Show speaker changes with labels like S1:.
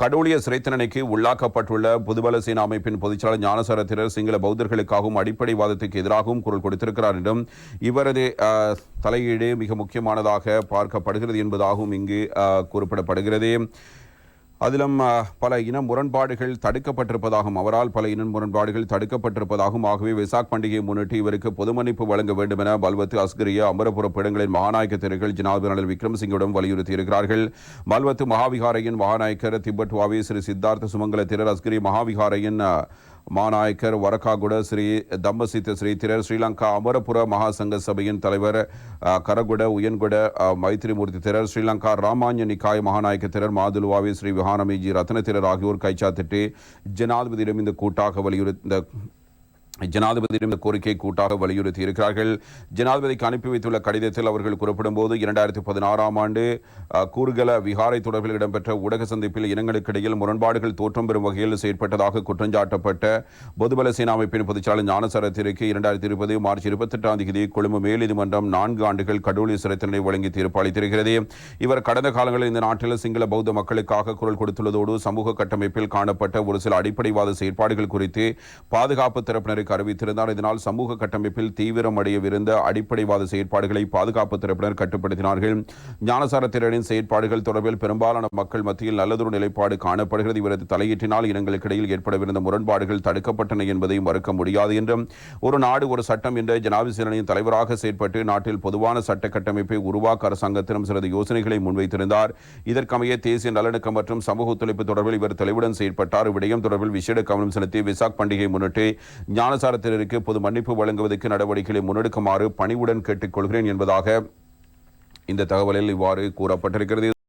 S1: கடூழிய சிறைத்தண்டனைக்கு உள்ளாக்கப்பட்டுள்ள புதுபல சீன அமைப்பின் பொதுச்செயலாளர் ஞானசரத்திரர் சிங்கள பௌத்தர்களுக்காகவும் அடிப்படைவாதத்துக்கு எதிராகவும் குரல் கொடுத்திருக்கிறார் என்றும் இவரது தலையீடு மிக முக்கியமானதாக பார்க்கப்படுகிறது என்பதாகவும் இங்கு குறிப்பிடப்படுகிறது. அதிலும் பல இன முரண்பாடுகள் தடுக்கப்பட்டிருப்பதாகவும் அவரால் பல இன முரண்பாடுகள் தடுக்கப்பட்டிருப்பதாகவும் ஆகவே வெசாக் பண்டிகையை முன்னிட்டு இவருக்கு பொதுமன்னிப்பு வழங்க வேண்டும் என பல்வத்து அஸ்கரிய அமரபுர பீடங்களின் மகாநாயக்க திரைகள் ஜனாதிபதி விக்ரமசிங்கிடம் வலியுறுத்தியிருக்கிறார்கள். மல்வத்து மகாவிகாரையின் மகாநாயக்கர் திபெட் வாவே ஸ்ரீ சித்தார்த்த சுமங்கல திரர் அஸ்கரி மகாவிகாரையின் மாநாயக்கர் வரக்காகுட ஸ்ரீ தம்பசித்த ஸ்ரீ திரர் ஸ்ரீலங்கா அமரபுர மகாசங்க சபையின் தலைவர் கரகுட உயன்குட மைத்ரிமூர்த்தி மைத்திரிமூர்த்தி திரர் ஸ்ரீலங்கா ராமாஞ்ச நிக்காய் மகாநாயக்க திரர் மாதுலுவாவி ஸ்ரீ விஹானமிஜி ரத்ன திரர் ஆகியோர் கைச்சாத்திட்டு ஜனாதிபதியிடம் இந்த கூட்டாக வலியுறுத்தி இந்த ஜனாதிபதியிடம் இந்த கோரிக்கை கூட்டாக வலியுறுத்தி இருக்கிறார்கள் ஜனாதிபதிக்கு அனுப்பி வைத்துள்ள கடிதத்தில் அவர்கள் குறிப்பிடும்போது இரண்டாயிரத்தி பதினாறாம் ஆண்டு கூறுகல கூர்கல விகாரை தொடர்பில் இடம்பெற்ற ஊடக சந்திப்பில் இனங்களுக்கிடையில் முரண்பாடுகள் தோற்றம் பெறும் வகையில் செயற்பட்டதாக குற்றஞ்சாட்டப்பட்ட பொதுபல சேனா அமைப்பின் பொதுச்சாளர் ஞானசரத்திற்கு இரண்டாயிரத்தி இருபது மார்ச் இருபத்தெட்டாம் தேதி கொழும்பு மேல் நீதிமன்றம் நான்கு ஆண்டுகள் கடூழி சிறை தண்டனை வழங்கி தீர்ப்பு அளித்திருக்கிறது. இவர் கடந்த காலங்களில் இந்த நாட்டில் சிங்கள பௌத்த மக்களுக்காக குரல் கொடுத்துள்ளதோடு சமூக கட்டமைப்பில் காணப்பட்ட ஒரு சில அடிப்படைவாத செயற்பாடுகள் குறித்து பாதுகாப்பு தரப்பினருக்கு அறிவித்திருந்தார். இதனால் சமூக கட்டமைப்பில் தீவிரமடையவிருந்த அடிப்படைவாத செயற்பாடுகளை பாதுகாப்பு தரப்பினர் கட்டுப்படுத்தினார்கள். ஞானசார திறனின் செயற்பாடுகள் தொடர்பில் பெரும்பாலான மக்கள் மத்தியில் நல்லதொரு நிலைப்பாடு காணப்படுகிறது. இவரது தலையீட்டினால் இனங்களுக்கு இடையில் ஏற்படவிருந்த முரண்பாடுகள் தடுக்கப்பட்டன என்பதை மறுக்க முடியாது என்றும் ஒரு நாடு ஒரு சட்டம் என்ற ஜனாபிசரணியின் தலைவராக செயற்பட்டு நாட்டில் பொதுவான சட்ட கட்டமைப்பை உருவாக்க அரசாங்கத்திடம் சிலது யோசனைகளை முன்வைத்திருந்தார். இதற்கமைய தேசிய நலனுக்கம் மற்றும் சமூக ஒத்துழைப்பு தொடர்பில் இவர் தெளிவுடன் செயற்பட்டார். விடயம் தொடர்பில் விசேட கவனம் செலுத்தி விசாக் பண்டிகை முன்னிட்டு ஞான ஞானசாரத்தினருக்கு பொது மன்னிப்பு வழங்குவதற்கு நடவடிக்கைகளை முன்னெடுக்குமாறு பணிவுடன் கேட்டுக்கொள்கிறேன் என்பதாக இந்த தகவலில் இவ்வாறு கூறப்பட்டிருக்கிறது.